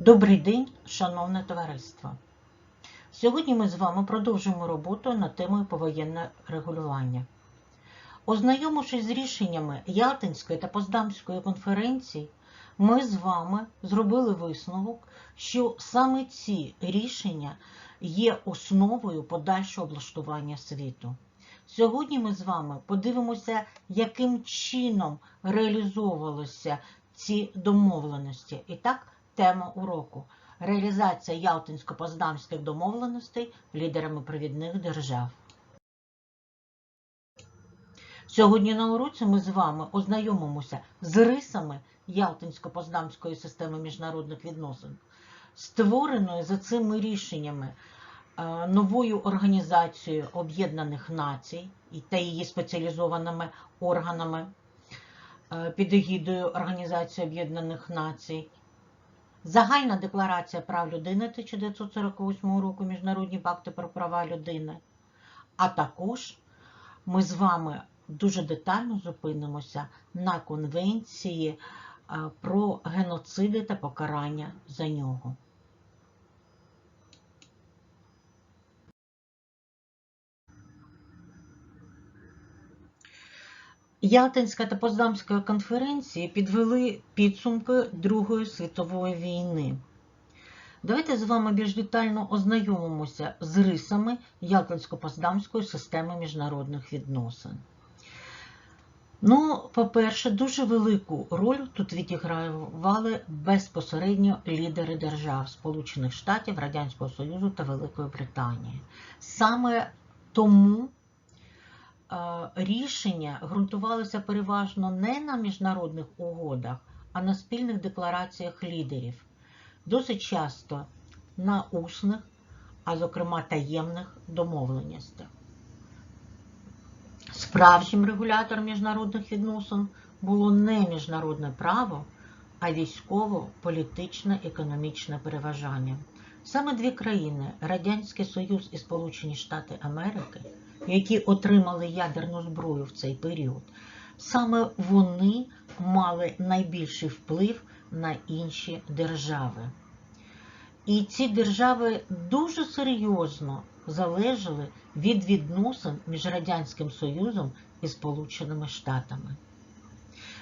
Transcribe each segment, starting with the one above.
Добрий день, шановне товариство! Сьогодні ми з вами продовжуємо роботу над темою повоєнне регулювання. Ознайомившись з рішеннями Ялтинської та Поздамської конференцій, ми з вами зробили висновок, що саме ці рішення є основою подальшого облаштування світу. Сьогодні ми з вами подивимося, яким чином реалізовувалися ці домовленості. І так, тема уроку реалізація Ялтинсько-Поздамських домовленостей лідерами провідних держав. Сьогодні на уроці ми з вами ознайомимося з рисами Ялтинсько-Поздамської системи міжнародних відносин, створеною за цими рішеннями е, новою організацією Об'єднаних Націй та її спеціалізованими органами е, під егідою Організації Об'єднаних Націй, Загальна декларація прав людини 1948 року, Міжнародні пакти про права людини. А також ми з вами дуже детально зупинимося на Конвенції е, про геноциди та покарання за нього. Ялтинська та Поздамська конференції підвели підсумки Другої світової війни. Давайте з вами більш детально ознайомимося з рисами Ялтинсько-Поздамської системи міжнародних відносин. Ну, по-перше, дуже велику роль тут відігравали безпосередньо лідери держав Сполучених Штатів, Радянського Союзу та Великої Британії. Саме тому рішення ґрунтувалися переважно не на міжнародних угодах, а на спільних деклараціях лідерів, досить часто на усних, а зокрема таємних домовленостях. Справжнім регулятором міжнародних відносин було не міжнародне право, а військово-політичне економічне переважання. Саме дві країни Радянський Союз і Сполучені Штати Америки, які отримали ядерну зброю в цей період, саме вони мали найбільший вплив на інші держави. І ці держави дуже серйозно залежали від відносин між Радянським Союзом і Сполученими Штатами.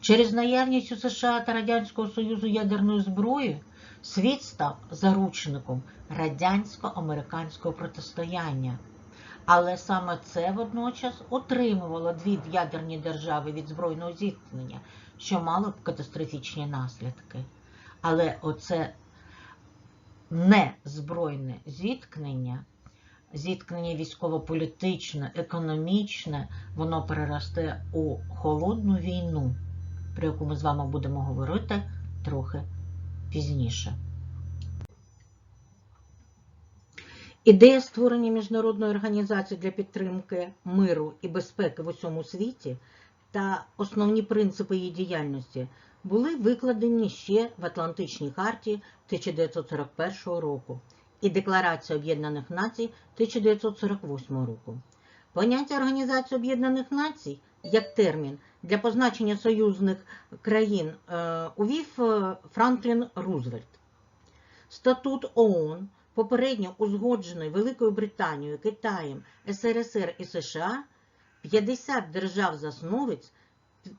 Через наявність у США та Радянського Союзу ядерної зброї світ став заручником радянсько-американського протистояння. Але саме це водночас отримувало дві ядерні держави від збройного зіткнення, що мало б катастрофічні наслідки. Але оце не збройне зіткнення, зіткнення військово-політичне, економічне, воно переросте у холодну війну, про яку ми з вами будемо говорити трохи пізніше. Ідея створення міжнародної організації для підтримки миру і безпеки в усьому світі та основні принципи її діяльності були викладені ще в Атлантичній харті 1941 року і Декларації Об'єднаних Націй 1948 року. Поняття Організації Об'єднаних Націй як термін для позначення союзних країн е, увів е, Франклін Рузвельт. Статут ООН, попередньо узгоджений Великою Британією, Китаєм, СРСР і США, 50 держав-засновиць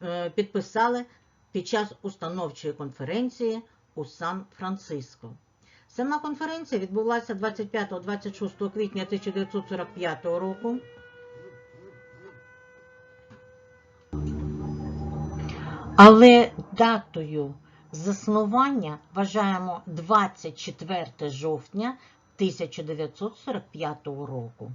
е, підписали під час установчої конференції у Сан-Франциско. Сама конференція відбулася 25-26 квітня 1945 року. Але датою заснування вважаємо 24 жовтня 1945 року,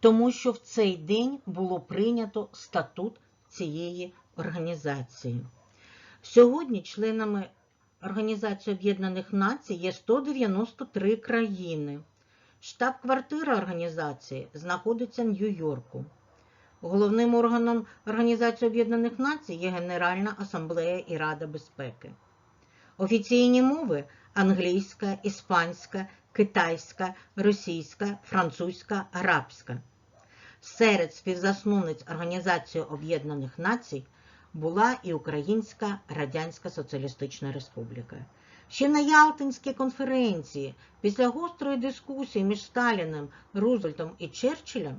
тому що в цей день було прийнято статут цієї організації. Сьогодні членами Організації Об'єднаних Націй є 193 країни. Штаб-квартира організації знаходиться в Нью-Йорку. Головним органом Організації Об'єднаних Націй є Генеральна асамблея і Рада безпеки. Офіційні мови англійська, іспанська, китайська, російська, французька, арабська. Серед співзасновниць Організації Об'єднаних Націй була і Українська Радянська Соціалістична Республіка. Ще на Ялтинській конференції, після гострої дискусії між Сталіним, Рузвельтом і Черчиллем,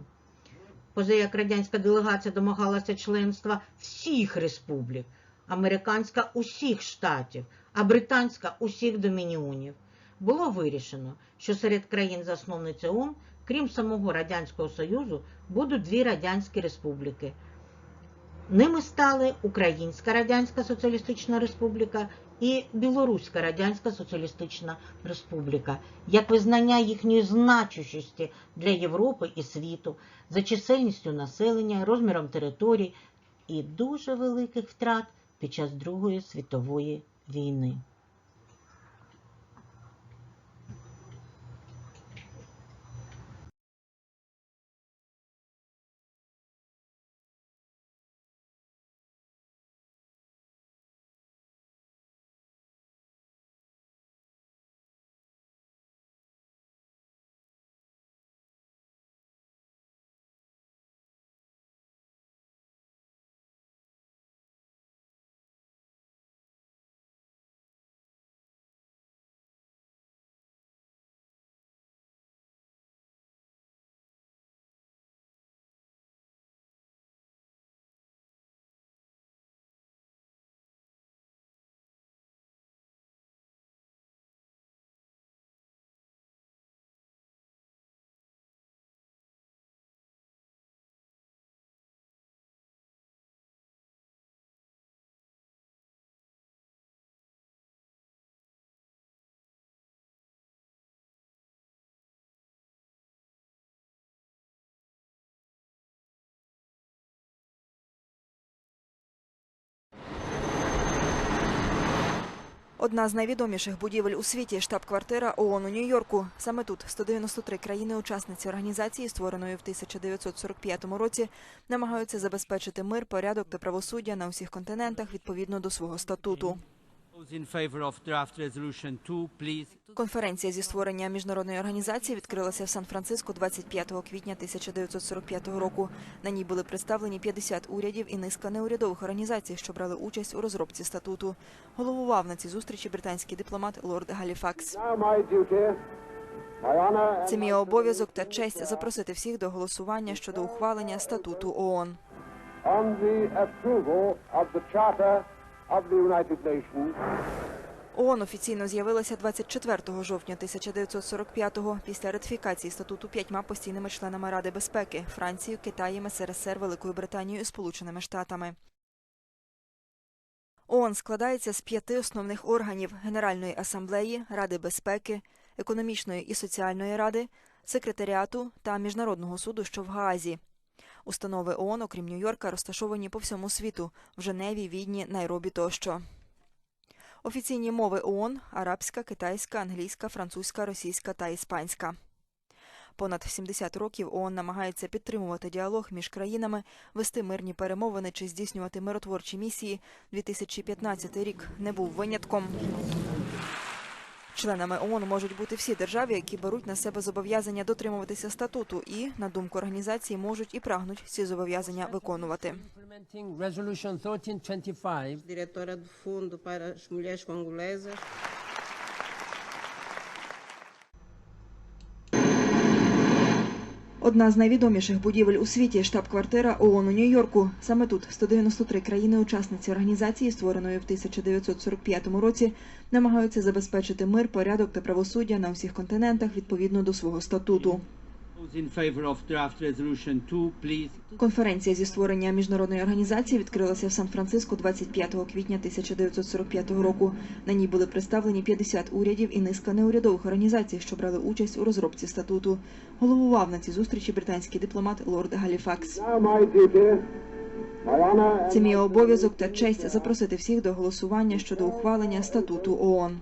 поза як радянська делегація домагалася членства всіх республік, американська усіх штатів, а британська усіх домініонів, було вирішено, що серед країн-засновниць ООН, крім самого Радянського Союзу, будуть дві радянські республіки. Ними стали Українська Радянська Соціалістична Республіка і Білоруська Радянська Соціалістична Республіка, як визнання їхньої значущості для Європи і світу за чисельністю населення, розміром територій і дуже великих втрат під час Другої світової війни. Одна з найвідоміших будівель у світі штаб-квартира ООН у Нью-Йорку. Саме тут 193 країни-учасниці організації, створеної в 1945 році, намагаються забезпечити мир, порядок та правосуддя на усіх континентах відповідно до свого статуту. Those in favor of draft resolution 2, please. Конференція зі створення міжнародної організації відкрилася в Сан-Франциско 25 квітня 1945 року. На ній були представлені 50 урядів і низка неурядових організацій, що брали участь у розробці статуту. Головував на цій зустрічі британський дипломат лорд Галіфакс. Це мій обов'язок та честь запросити всіх до голосування щодо ухвалення статуту ООН. ООН офіційно з'явилася 24 жовтня 1945-го після ратифікації статуту п'ятьма постійними членами Ради безпеки Францією, Китаєм, СРСР, Великою Британією і Сполученими Штатами. ООН складається з п'яти основних органів Генеральної асамблеї, Ради безпеки, економічної і соціальної ради, секретаріату та міжнародного суду, що в Гаазі. Установи ООН, окрім Нью-Йорка, розташовані по всьому світу в Женеві, Відні, Найробі тощо. Офіційні мови ООН – арабська, китайська, англійська, французька, російська та іспанська. Понад 70 років ООН намагається підтримувати діалог між країнами, вести мирні перемовини чи здійснювати миротворчі місії. 2015 рік не був винятком. Членами ООН можуть бути всі держави, які беруть на себе зобов'язання дотримуватися статуту і, на думку організації, можуть і прагнуть ці зобов'язання виконувати. Implementing resolution 1325 diretora do Fundo para as Mulheres Congolesas. Одна з найвідоміших будівель у світі штаб-квартира ООН у Нью-Йорку. Саме тут 193 країни-учасниці організації, створеної в 1945 році, намагаються забезпечити мир, порядок та правосуддя на усіх континентах відповідно до свого статуту. Those in favor of draft resolution 2, please. Конференція зі створення міжнародної організації відкрилася в Сан-Франциско 25 квітня 1945 року. На ній були представлені 50 урядів і низка неурядових організацій, що брали участь у розробці статуту. Головував на цій зустрічі британський дипломат лорд Галіфакс. Це мій обов'язок та честь запросити всіх до голосування щодо ухвалення статуту ООН.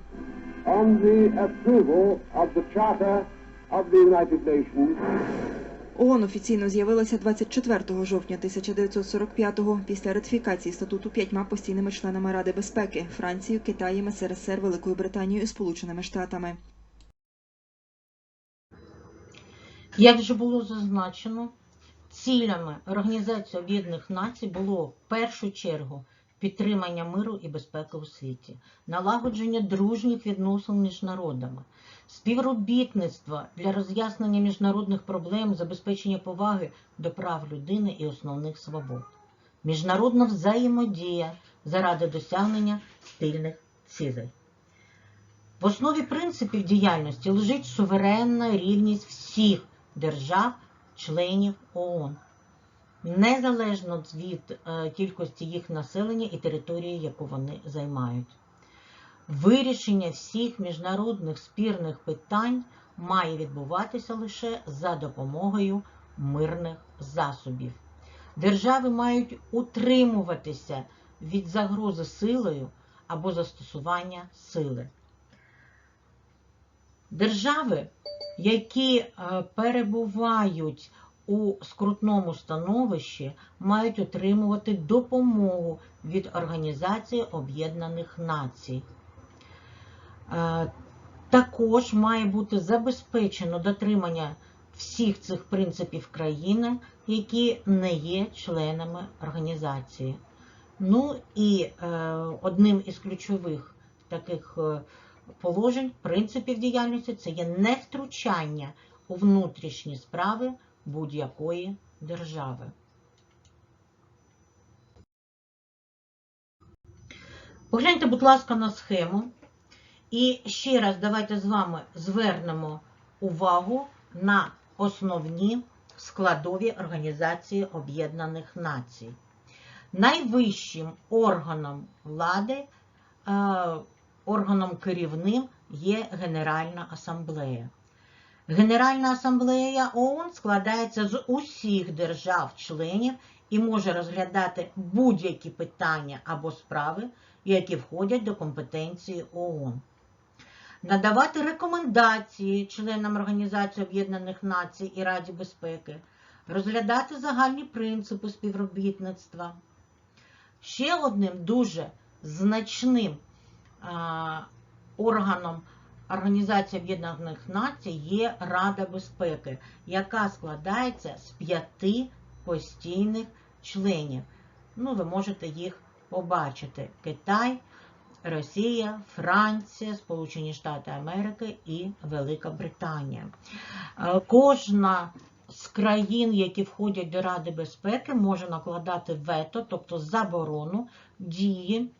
ООН офіційно з'явилася 24 жовтня 1945-го після ратифікації статуту п'ятьма постійними членами Ради безпеки Францією, Китаєм, СРСР, Великою Британією і Сполученими Штатами. Як вже було зазначено, цілями Організації Об'єднаних Націй було в першу чергу підтримання миру і безпеки у світі, налагодження дружніх відносин між народами, співробітництво для роз'яснення міжнародних проблем, забезпечення поваги до прав людини і основних свобод, міжнародна взаємодія заради досягнення спільних цілей. В основі принципів діяльності лежить суверенна рівність всіх держав-членів ООН, незалежно від е, кількості їх населення і території, яку вони займають. Вирішення всіх міжнародних спірних питань має відбуватися лише за допомогою мирних засобів. Держави мають утримуватися від загрози силою або застосування сили. Держави, які е, перебувають у скрутному становищі, мають отримувати допомогу від Організації Об'єднаних Націй. Е, Також має бути забезпечено дотримання всіх цих принципів країни, які не є членами організації. Ну і е, одним із ключових таких е, положень, принципів діяльності це є невтручання у внутрішні справи будь-якої держави. Погляньте, будь ласка, на схему. І ще раз давайте з вами звернемо увагу на основні складові Організації Об'єднаних Націй. Найвищим органом влади, е, органом керівним є Генеральна асамблея. Генеральна асамблея ООН складається з усіх держав-членів і може розглядати будь-які питання або справи, які входять до компетенції ООН. Надавати рекомендації членам Організації Об'єднаних Націй і Раді безпеки, розглядати загальні принципи співробітництва. Ще одним дуже значним органом Організації Об'єднаних Націй є Рада безпеки, яка складається з п'яти постійних членів. Ну, ви можете їх побачити: Китай, Росія, Франція, Сполучені Штати Америки і Велика Британія. Е, Кожна з країн, які входять до Ради безпеки, може накладати вето, тобто заборону дії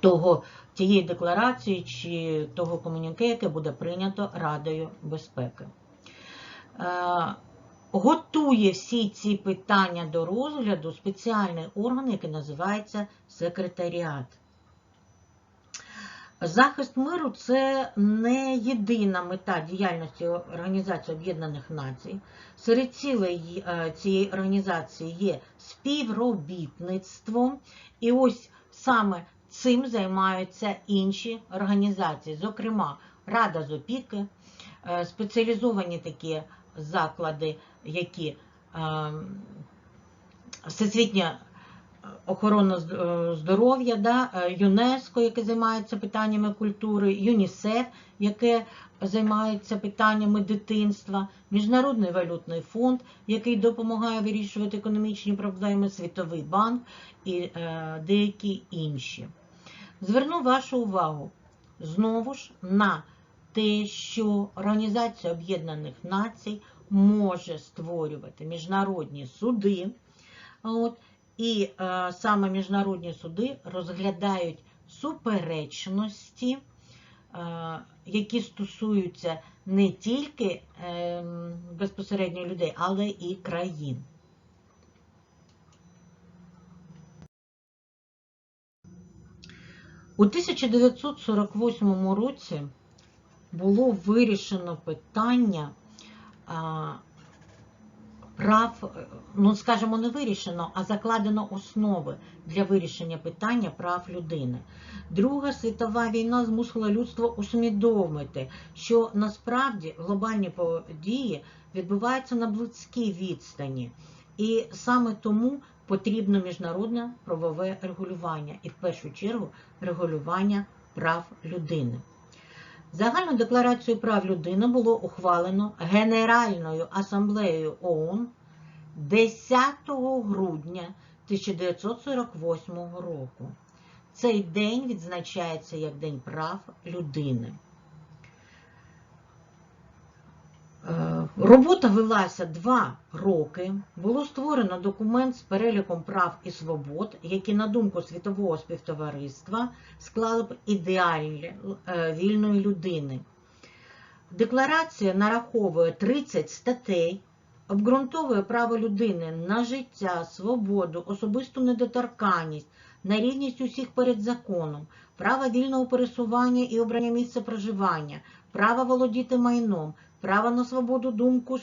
того, тієї декларації чи того комуніке, яке буде прийнято Радою безпеки. Готує всі ці питання до розгляду спеціальний орган, який називається секретаріат. Захист миру це не єдина мета діяльності Організації Об'єднаних Націй. Серед цілей е, цієї організації є співробітництво, і ось саме цим займаються інші організації, зокрема Рада з опіки, е, спеціалізовані такі заклади, які Всесвітня охорона е, здоров'я, да, е, ЮНЕСКО, яке займається питаннями культури, ЮНІСЕФ, яке займається питаннями дитинства, Міжнародний валютний фонд, який допомагає вирішувати економічні проблеми, Світовий банк і е, деякі інші. Зверну вашу увагу знову ж на те, що Організація Об'єднаних Націй може створювати міжнародні суди. От, і е, саме міжнародні суди розглядають суперечності, е, які стосуються не тільки е, безпосередньо людей, але і країн. У 1948 році було вирішено питання прав, ну скажімо, не вирішено, а закладено основи для вирішення питання прав людини. Друга світова війна змусила людство усвідомити, що насправді глобальні події відбуваються на близькій відстані. І саме тому потрібно міжнародне правове регулювання і в першу чергу регулювання прав людини. Загальну декларацію прав людини було ухвалено Генеральною асамблеєю ООН 10 грудня 1948 року. Цей день відзначається як День прав людини. Е, Робота велася два роки. Було створено документ з переліком прав і свобод, які, на думку світового співтовариства, склали б ідеаль е, вільної людини. Декларація нараховує 30 статей, обґрунтовує право людини на життя, свободу, особисту недоторканність, на рівність усіх перед законом, право вільного пересування і обрання місця проживання, право володіти майном, право на свободу думку,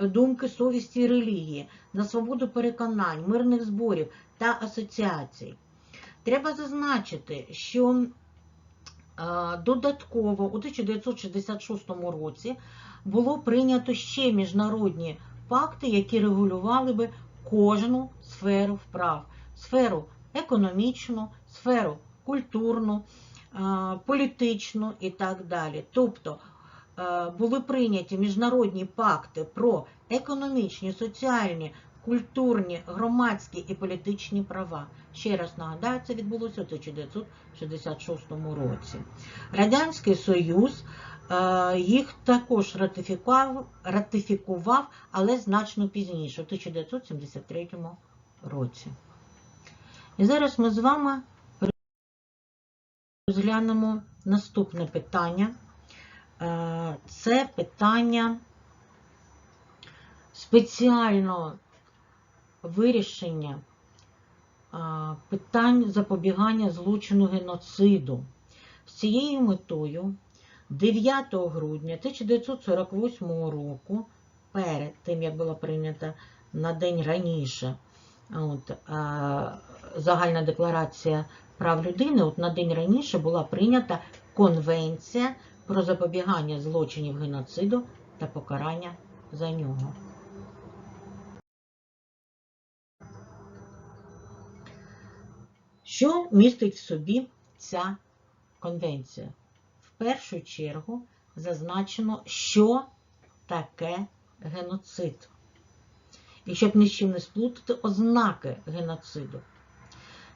думки, совісті і релігії, на свободу переконань, мирних зборів та асоціацій. Треба зазначити, що е, додатково у 1966 році було прийнято ще міжнародні пакти, які регулювали би кожну сферу вправ, сферу економічну, сферу культурну, е, політичну і так далі. Тобто е, були прийняті міжнародні пакти про економічні, соціальні, культурні, громадські і політичні права. Ще раз нагадаю, це відбулося у 1966 році. Радянський Союз е, їх також ратифікував, ратифікував, але значно пізніше, у 1973 році. І зараз ми з вами розглянемо наступне питання. Е, Це питання спеціального вирішення е, питань запобігання злочину геноциду. З цією метою 9 грудня 1948 року, перед тим, як була прийнята на день раніше от, е, загальна декларація прав людини, от на день раніше була прийнята Конвенція про запобігання злочинів геноциду та покарання за нього. Що містить в собі ця конвенція? В першу чергу зазначено, що таке геноцид. І щоб ні з чим не сплутати ознаки геноциду.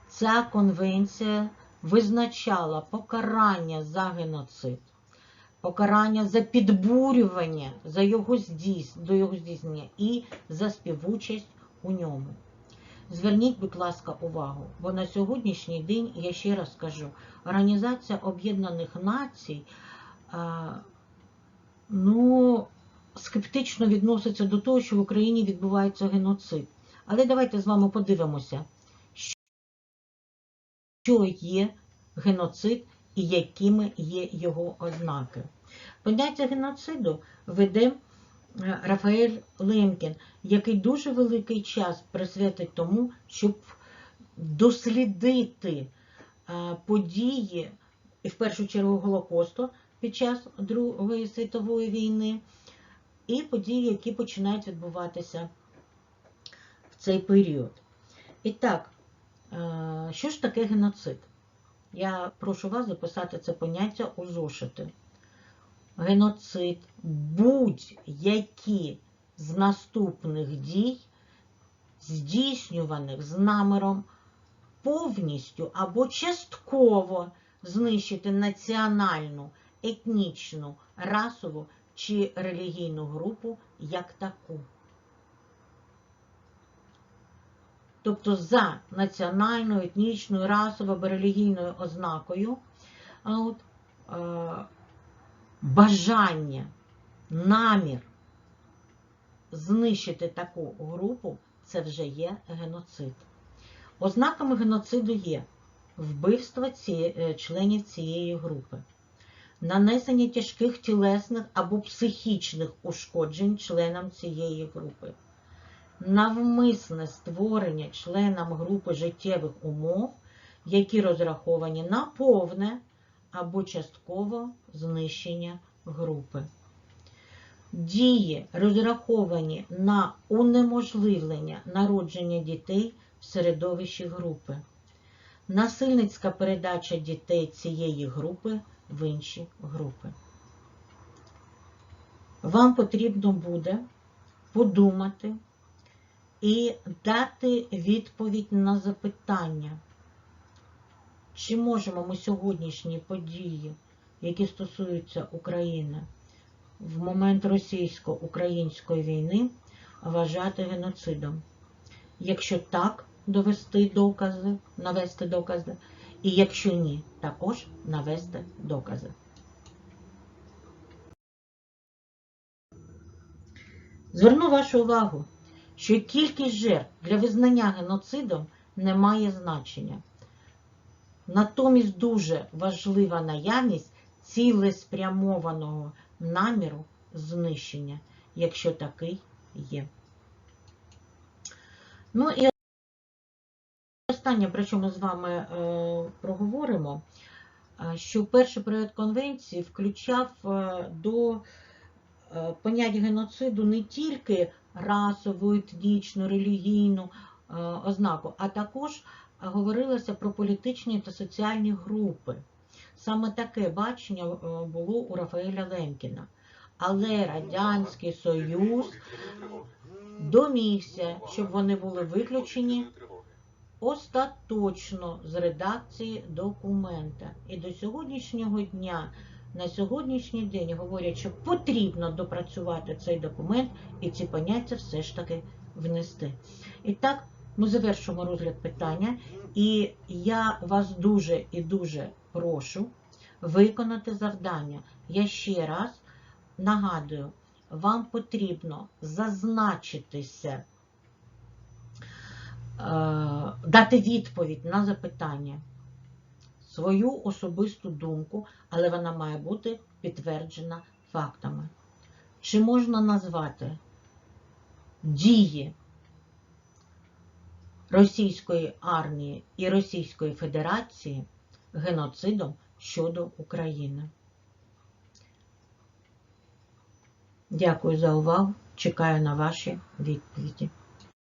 Ця конвенція визначала покарання за геноцид, покарання за підбурювання за його здійс... до його здійснення і за співучасть у ньому. Зверніть, будь ласка, увагу, бо на сьогоднішній день, я ще раз скажу, Організація Об'єднаних Націй а, ну, скептично відноситься до того, що в Україні відбувається геноцид. Але давайте з вами подивимося, що є геноцид і якими є його ознаки. Поняття геноциду веде е, Рафаель Лемкін, який дуже великий час присвятить тому, щоб дослідити е, події, в першу чергу Голокосту під час Другої світової війни, і події, які починають відбуватися в цей період. І так, е, що ж таке геноцид? Я прошу вас записати це поняття у зошити. Геноцид будь-які з наступних дій, здійснюваних з наміром повністю або частково знищити національну, етнічну, расову чи релігійну групу як таку. Тобто за національною, етнічною, расовою або релігійною ознакою от, е, бажання, намір знищити таку групу це вже є геноцид. Ознаками геноциду є вбивство ці, е, членів цієї групи, нанесення тяжких тілесних або психічних ушкоджень членам цієї групи, навмисне створення членам групи життєвих умов, які розраховані на повне або часткове знищення групи. Дії, розраховані на унеможливлення народження дітей в середовищі групи. Насильницька передача дітей цієї групи в інші групи. Вам потрібно буде подумати і дати відповідь на запитання, чи можемо ми сьогоднішні події, які стосуються України, в момент російсько-української війни вважати геноцидом. Якщо так, довести докази, навести докази, і якщо ні, також навести докази. Зверну вашу увагу, що кількість жертв для визнання геноцидом не має значення. Натомість дуже важлива наявність цілеспрямованого наміру знищення, якщо такий є. Ну і останнє, про що ми з вами е, проговоримо, е, що перший проєкт конвенції включав е, до е, понять геноциду не тільки расову, етнічну, релігійну е, ознаку, а також говорилося про політичні та соціальні групи. Саме таке бачення е, було у Рафаеля Лемкіна. Але Радянський Союз домігся, щоб вони були виключені остаточно з редакції документа. І до сьогоднішнього дня, на сьогоднішній день говорять, що потрібно допрацювати цей документ і ці поняття все ж таки внести. І так, ми завершимо розгляд питання, і я вас дуже і дуже прошу виконати завдання. Я ще раз нагадую, вам потрібно зазначитися, е, дати відповідь на запитання, свою особисту думку, але вона має бути підтверджена фактами. Чи можна назвати дії Російської армії і Російської Федерації геноцидом щодо України? Дякую за увагу. Чекаю на ваші відповіді.